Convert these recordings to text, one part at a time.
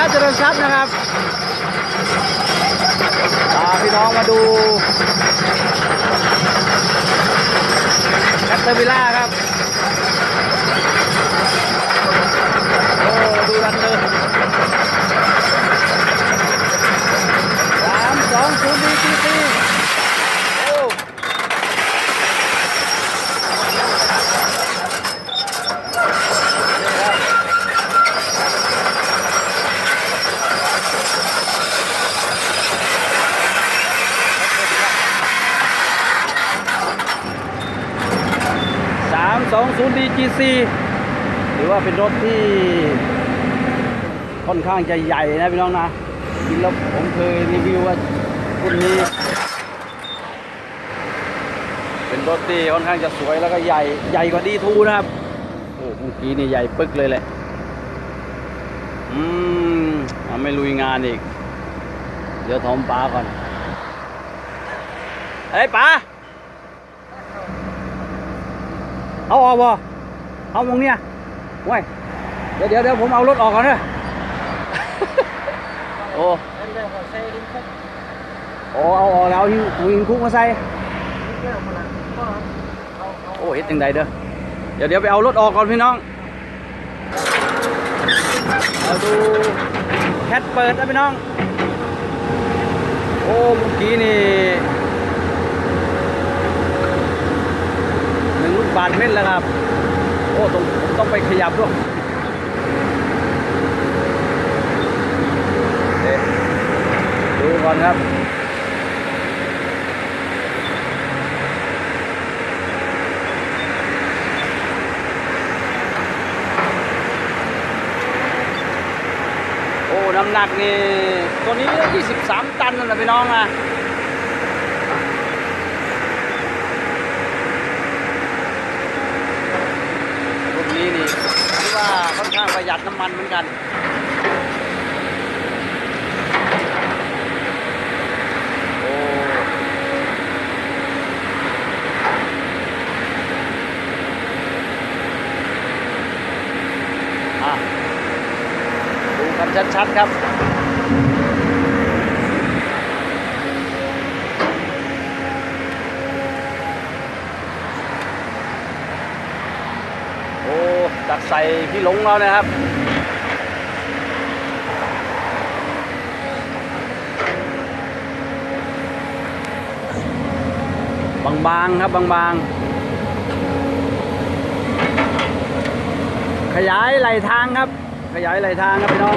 แล้วเจริญทรัพย์นะครับพาพี่น้องมาดูแคทเตอร์วิลล่าครับโอ้ดูรันเลยสามสองศูนย์ดีจีซีโอ้ นี่ครับสามสองศูนย์ดีจี ซีถือว่าเป็นรถที่ค่อนข้างจะใหญ่นะพี่น้องนะจริงแล้วผมเคยรีวิวว่ารุ่นนี้ เป็นรถที่ค่อนข้างจะสวยแล้วก็ใหญ่ใหญ่กว่าดีทูนะครับโอ้เมื่อกี้นี่ใหญ่ปึ๊กเลยแหละอืมเอาไม่ลุยงานอีก เดี๋ยวถอมปลาก่อนเฮ้ยปลาเอาออกบ่ เอามงเนี่ยโว้ยเดี๋ยวเดี๋ยวเดี๋ยวผมเอารถออกก่อนเถอะโอ้โอ้เอาออกแล้วหิ้งหิ้งคุกมาใส่โอ้เฮ็ดจังใดเด้อเดี๋ยวเดี๋ยวไปเอารถออกก่อนพี่น้องเราดูแคทเปิดนะพี่น้อง โอ้เมื่อกี้นี่หนึ่งลูกบาทเม็ดแล้วครับโอ้ต้องต้องไปขยับด้วยเอ๊ะดูก่อนครับโอ้น้ำหนักนี่ตัวนี้ 23 ตันนั่นแหละพี่น้องนะรุ่นนี้นี่ถือ ว่าค่อนข้างประหยัดน้ำมันเหมือนกันโอ้อะดูกันชัดๆครับ โอ้ จัดใส่พี่หลงเรานะครับบางๆครับบางๆ ขยายไหลทางครับ ขยายไหลทางครับพี่น้อง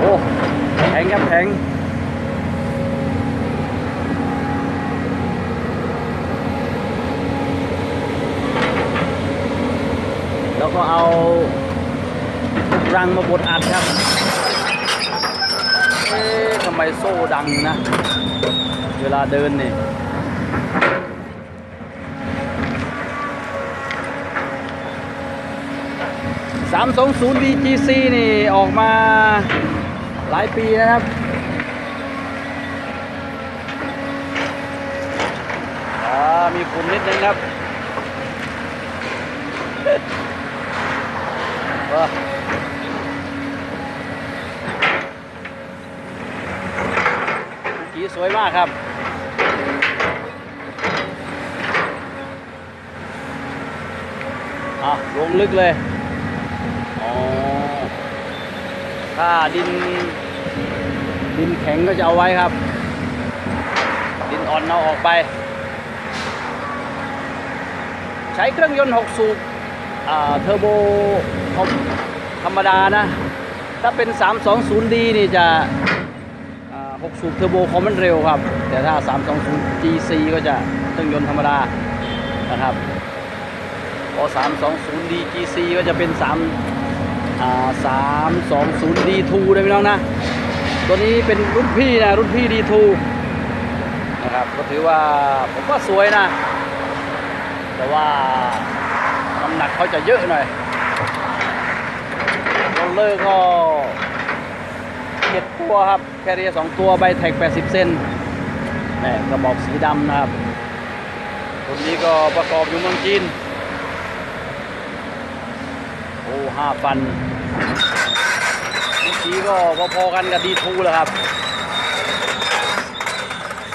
โอ้แข็งครับแข็ง แล้วก็เอารังมาบดอัดครับ เอ๊ะทำไมโซ่ดังนะ เวลาเดินนี่320 DGC นี่ออกมาหลายปีนะครับอ่ามีฝุ่นนิดนึงครับ สวยมากครับ อะ ลงลึกเลย อ๋อ ถ้าดิน ดินแข็งก็จะเอาไว้ครับ ดินอ่อนเอาออกไป ใช้เครื่องยนต์ 6 สูบอ่าเทอร์โบธรรมดานะ ถ้าเป็น 320D นี่จะ 6 สูบเทอร์โบคอมมันเร็วครับ แต่ถ้า 320 GC ก็จะเครื่องยนต์ธรรมดานะครับพอ 320 DGC ก็จะเป็น 3 อ่า 320 D2 นะพี่น้องนะ ตัวนี้เป็นรุ่นพี่นะ รุ่นพี่ D2 นะครับ ก็ถือว่าผมว่าสวยนะ แต่ว่าน้ำหนักเขาจะเยอะหน่อยโรลเลอร์ก็ ตัวครับแคเรียสองตัวใบแท็ก 80 เซนแหม่กระบอกสีดำนะครับตัวนี้ก็ประกอบอยู่เมืองจีน โอ้ห้าฟันนมื่อกี้ก็พอๆกันกับดีทูแล้วครับ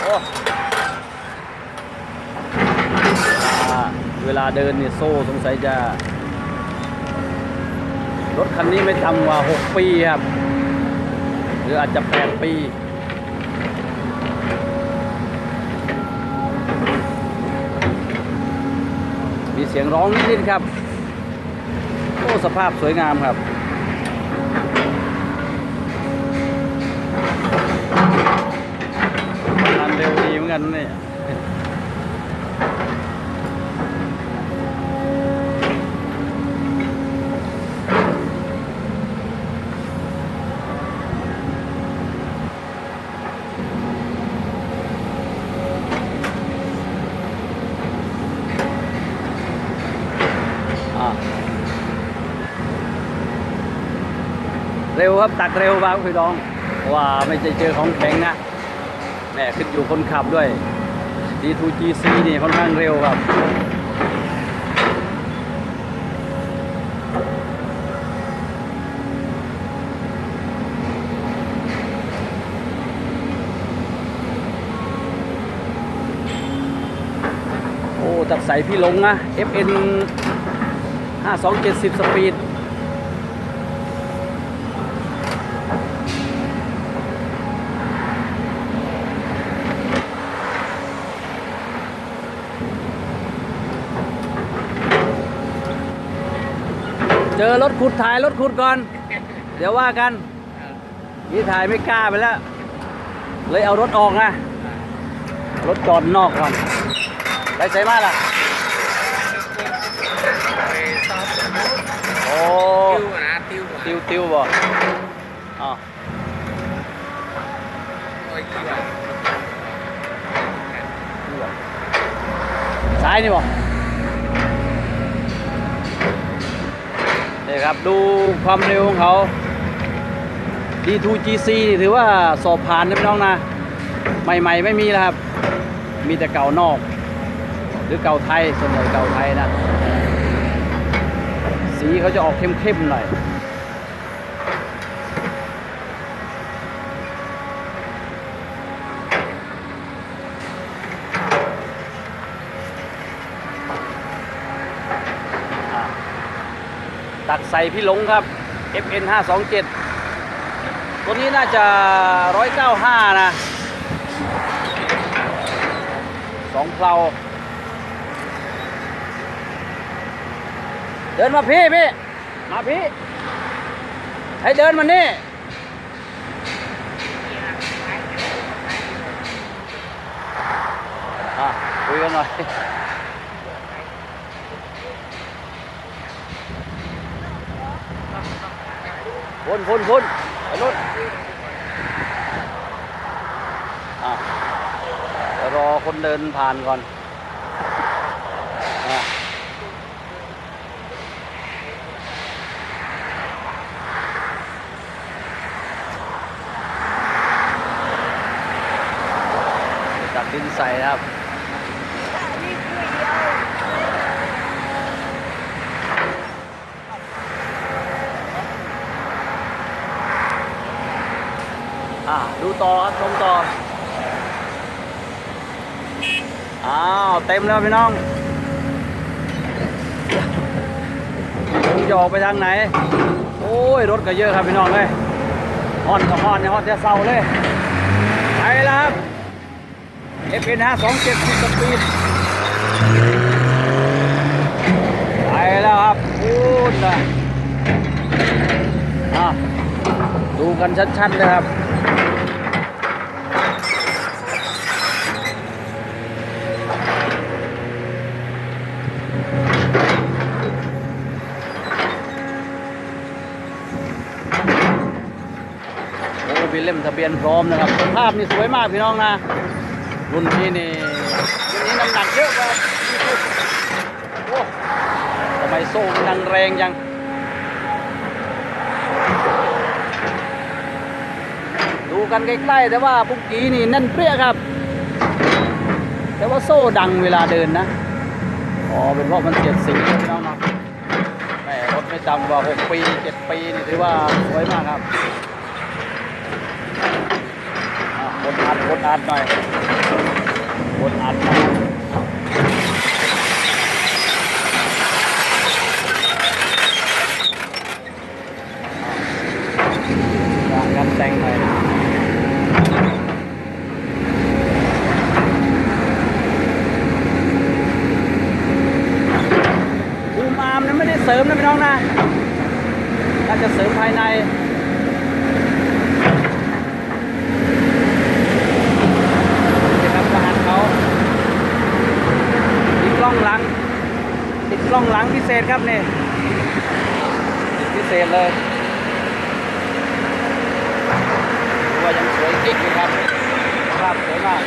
โอ้เวลาเดินเนี่ยโซ่สงสัยจะ รถคันนี้ไม่ต่ำกว่า6 ปีครับ รืออาจจะ8ปี มีเสียงร้องนิดๆครับ โอ้สภาพสวยงามครับงานเร็วดีเหมือนกันนะเนี่ย ครับตักเร็วบางพี่น้องเพราะว่าไม่ใช่เจอของแข็งนะแม่ขึ้นอยู่คนขับด้วย D2GC นี่ค่อนข้างเร็วครับโอ้ตักใส่พี่ลงนะ FN 5270 สปีด เจอรถขุดถ่ายรถขุดก่อน เดี๋ยวว่ากันนี่ถ่ายไม่กล้าไปแล้ว เลยเอารถออกนะรถจอดนอกก่อนไปใส่มาล่ะไปซอฟต์สมูทโอ้ติวอะนะติวอะติวติวบ่อ๋อโอ้ยกี่บาทซ้ายนี่บ่ นี่ครับดูความเร็วของเขา D2GC นี่ถือว่าสอบผ่านนะพี่น้องนะ ใหม่ๆไม่มีแล้วครับ มีแต่เก่านอก หรือเก่าไทยส่วนใหญ่เก่าไทยนะ สีเขาจะออกเข้มๆหน่อย ตักใส่พี่หลงครับ FN 527ตัวนี้น่าจะ 195 นะสองเพลาเดินมาพี่พี่มาพี่ ให้เดินมานี่อะคุยกันหน่อย พุ่นพุ่นพุ่นไปนู่นรอคนเดินผ่านก่อนอะตักดินใส่นะครับ ดูต่อครับชมต่อ อ้าว เต็มแล้วพี่น้องจะออกไปทางไหน โอ้ย รถก็เยอะครับพี่น้องเลยฮอนก็ฮอนเนี่ยฮอนจะเศร้าเลยไปแล้วครับ FN 5 2 7 0สปีดไปแล้วครับพูดนะอะดูกันชัดๆเลยครับ มีเล่มทะเบียนพร้อมนะครับสภาพนี่สวยมากพี่น้องนะรุ่นนี้นี่รุ่นนี้น้ำหนักเยอะกว่าโอ้ทำไมโซ่มันดังแรงจังดูกันใกล้ๆแต่ว่าปุกกี้นี่แน่นเปรี้ยครับ แต่ว่าโซ่ดังเวลาเดินนะอ๋อเป็นเพราะมันเสียดสีพี่น้องนะแหมรถไม่ต่ำกว่า 6 ปี 7 ปีนี่ถือว่าสวยมากครับอะก ดอัดกดอัดหน่อยกดอัดหน่อยอะการแต่งหน่อยอูมอามนั้นไม่ได้เสริมนะพี่น้องนะน่าจะเสริมภายในนี่ครับรหัสเขาติดกล้องหลัง ติดกล้ องหลังพิเศษครับนี่พิเศษเลยว่ายังสวยกิ๊กอยู่ครับภาพสวยมาก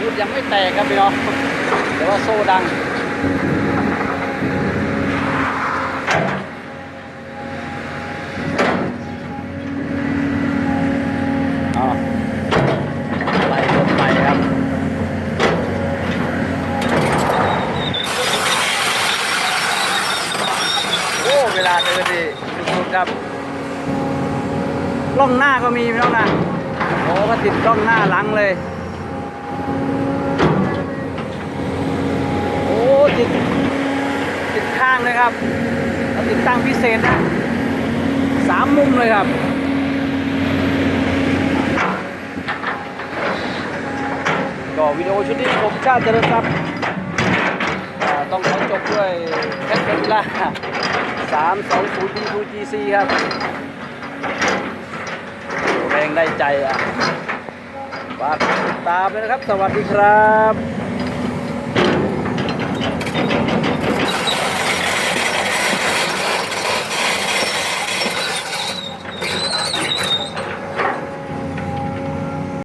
รูดยังไม่แตกครับพี่น้องแต่ว่าโซ่ดัง อ๋อไล่รถไปครับ โอ้ เวลาเดินดีสุดๆครับ กล้องหน้าก็มีพี่น้องนะ โอ้ก็ติดกล้องหน้าหลังเลย โอ้ติดติดข้างเลยครับติดตั้งพิเศษนะสามมุมเลยครับก็วิดีโอชุดนี้ผมชาติเจริญทรัพย์ต้องขอจบด้วยเพชรเป็นล่า320 B2GC ครับ แรงได้ใจอะ ฝากติดตามเลยนะครับ สวัสดีครับ